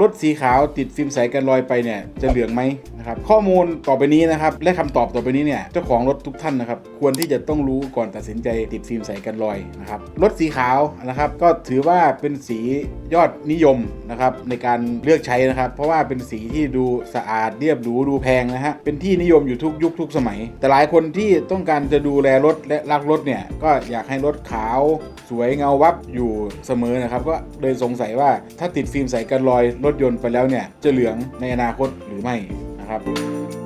รถสีขาวติดฟิล์มใสกันรอยไปเนี่ยจะเหลืองไหม นะครับข้อมูลต่อไปนี้นะครับและคำตอบต่อไปนี้เนี่ยเจ้าของรถทุกท่านนะครับควรที่จะต้องรู้ก่อนตัดสินใจติดฟิล์มใส่กันรอยนะครับรถสีขาวนะครับก็ถือว่าเป็นสียอดนิยมนะครับในการเลือกใช้นะครับ เพราะว่าเป็นสีที่ดูสะอาดเรียบหรูดูแพงนะฮะเป็นที่นิยมอยู่ทุกยุคทุกสมัย แต่หลายคนที่ต้องการจะดูแลรถและรักรถเนี่ยก็อยากให้รถขาว สวยเงาวับอยู่เสมอนะครับก็เลยสงสัยว่าถ้าติดฟิล์มใส่กันรอยรถยนต์ไปแล้วเนี่ยจะเหลืองในอนาคตหรือไม่ นะครับ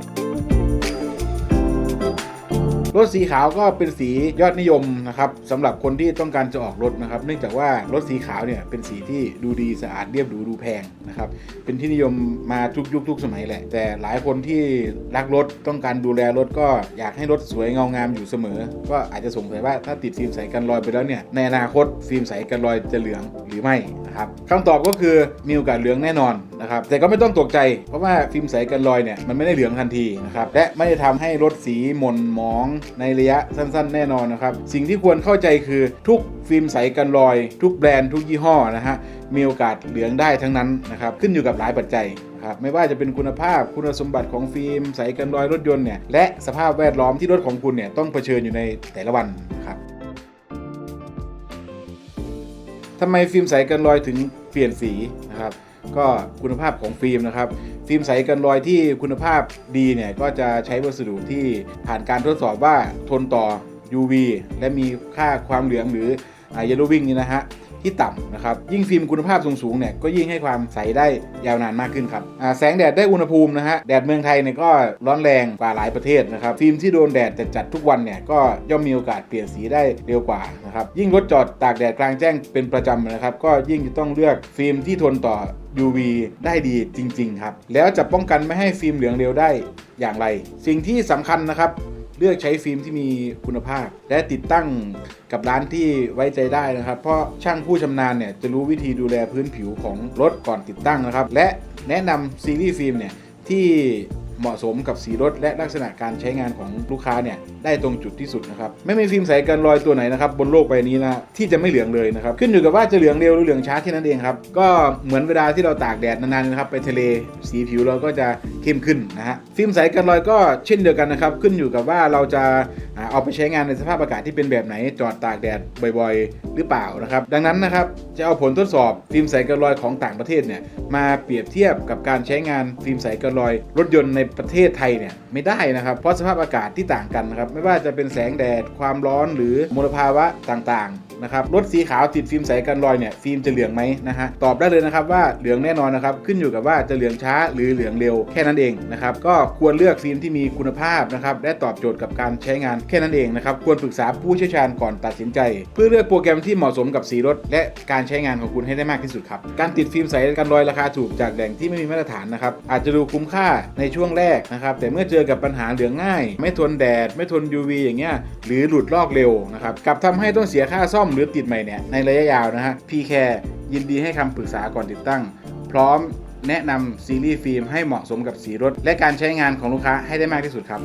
รถสีขาวก็เป็นสียอดนิยมนะครับสำหรับคนที่ต้องการจะออกรถนะครับ เนื่องจากว่ารถสีขาวเนี่ยเป็นสีที่ดูดีสะอาดเรียบหรูดูแพงนะครับเป็นที่นิยมมาทุกยุคทุกสมัยแหละ แต่หลายคนที่รักรถต้องการดูแลรถก็อยากให้รถสวยเงางามอยู่เสมอ ก็อาจจะสงสัยว่าถ้าติดฟิล์มใสกันรอยไปแล้วเนี่ยในอนาคตฟิล์มใสกันรอยจะเหลืองหรือไม่นะครับคำตอบก็คือมีโอกาสเหลืองแน่นอนนะครับแต่ก็ไม่ต้องตกใจ เพราะว่าฟิล์มใสกันรอยเนี่ยมันไม่ได้เหลืองทันทีนะครับและไม่ได้ทำให้รถสีหม่นหมองในระยะสั้นๆ แน่นอนนะครับ สิ่งที่ควรเข้าใจคือทุกฟิล์มใสกันรอย ทุกแบรนด์ทุกยี่ห้อนะฮะมีโอกาสเหลืองได้ทั้งนั้นนะครับขึ้นอยู่กับหลายปัจจัยครับไม่ว่าจะเป็นคุณภาพคุณสมบัติของฟิล์มใสกันรอยรถยนต์เนี่ยและสภาพแวดล้อมที่รถของคุณเนี่ยต้องเผชิญอยู่ในแต่ละวันนะครับทำไมฟิล์มใสกันรอยถึงเปลี่ยนสีนะครับ ก็คุณภาพของฟิล์มนะครับ ฟิล์มใสกันรอยที่คุณภาพดีเนี่ยก็จะใช้วัสดุที่ผ่านการทดสอบว่าทนต่อ UV และมีค่าความเหลืองหรือเยลโลวิงนี่นะฮะ ที่ต่ำนะครับ ยิ่งฟิล์มคุณภาพสูงๆเนี่ยก็ยิ่งให้ความใสได้ยาวนานมากขึ้นครับแสงแดดได้อุณหภูมินะฮะแดดเมืองไทยเนี่ยก็ร้อนแรงกว่าหลายประเทศนะครับฟิล์มที่โดนแดดจัดๆทุกวันเนี่ยก็ย่อมมีโอกาสเปลี่ยนสีได้เร็วกว่านะครับยิ่งรถจอดตากแดดกลางแจ้งเป็นประจำนะครับก็ยิ่งจะต้องเลือกฟิล์มที่ทนต่อ UV ได้ดีจริง ๆ ครับ แล้วจะป้องกันไม่ให้ฟิล์มเหลืองเร็วได้อย่างไร สิ่งที่สำคัญนะครับ เลือกใช้ฟิล์มที่มีคุณภาพ และติดตั้งกับร้านที่ไว้ใจได้นะครับ เพราะช่างผู้ชำนาญเนี่ยจะรู้วิธีดูแลพื้นผิวของรถก่อนติดตั้งนะครับ และแนะนำซีรีส์ฟิล์มเนี่ยที่เหมาะสมกับสีรถและลักษณะการใช้งานของลูกค้าเนี่ยได้ตรงจุดที่สุดนะครับไม่มีฟิล์มใสกันรอยตัวไหนนะครับบนโลกใบนี้นะที่จะไม่เหลืองเลยนะครับขึ้นอยู่กับว่าจะเหลืองเร็วหรือเหลืองช้าแค่นั้นเองครับก็เหมือนเวลาที่เราตากแดดนานๆนะครับไปทะเลสีผิวเราก็จะเข้มขึ้นนะฮะฟิล์มใสกันรอยก็เช่นเดียวกันนะครับ ขึ้นอยู่กับว่าเราจะเอาไปใช้งานในสภาพอากาศที่เป็นแบบไหนจอดตากแดดบ่อยๆ หรือเปล่านะครับ ดังนั้นนะครับจะเอาผลทดสอบฟิล์มใสกันรอยของต่างประเทศเนี่ยมาเปรียบเทียบกับการใช้งานฟิล์มใสกันรอย รถยนต์ในประเทศไทยเนี่ยไม่ได้นะครับ เพราะสภาพอากาศที่ต่างกันนะครับไม่ว่าจะเป็นแสงแดด ความร้อนหรือมลภาวะต่างๆ นะครับรถสีขาวติดฟิล์มใสกันรอยเนี่ยฟิล์มจะเหลืองไหมนะฮะตอบได้เลยนะครับว่าเหลืองแน่นอนนะครับขึ้นอยู่กับว่าจะเหลืองช้าหรือเหลืองเร็วแค่นั้นเองนะครับก็ควรเลือกฟิล์มที่มีคุณภาพนะครับและตอบโจทย์กับการใช้งานแค่นั้นเองนะครับควรปรึกษาผู้เชี่ยวชาญก่อนตัดสินใจ เพื่อเลือกโปรแกรมที่เหมาะสมกับสีรถ และการใช้งานของคุณให้ได้มากที่สุดครับการติดฟิล์มใสกันรอยราคาถูกจากแหล่งที่ไม่มีมาตรฐานนะครับอาจจะดูคุ้มค่าในช่วงแรกนะครับแต่เมื่อเจอกับปัญหาเหลืองง่าย ไม่ทนแดด ไม่ทน UV อย่างเงี้ยหรือหลุดลอกเร็วนะครับกลับทำให้ต้องเสียค่าซ่อมหรือติดใหม่เนี่ยในระยะยาวนะฮะพีแคร์ยินดีให้คำปรึกษาก่อนติดตั้ง พร้อมแนะนำซีรีส์ฟิล์มให้เหมาะสมกับสีรถ และการใช้งานของลูกค้าให้ได้มากที่สุดครับ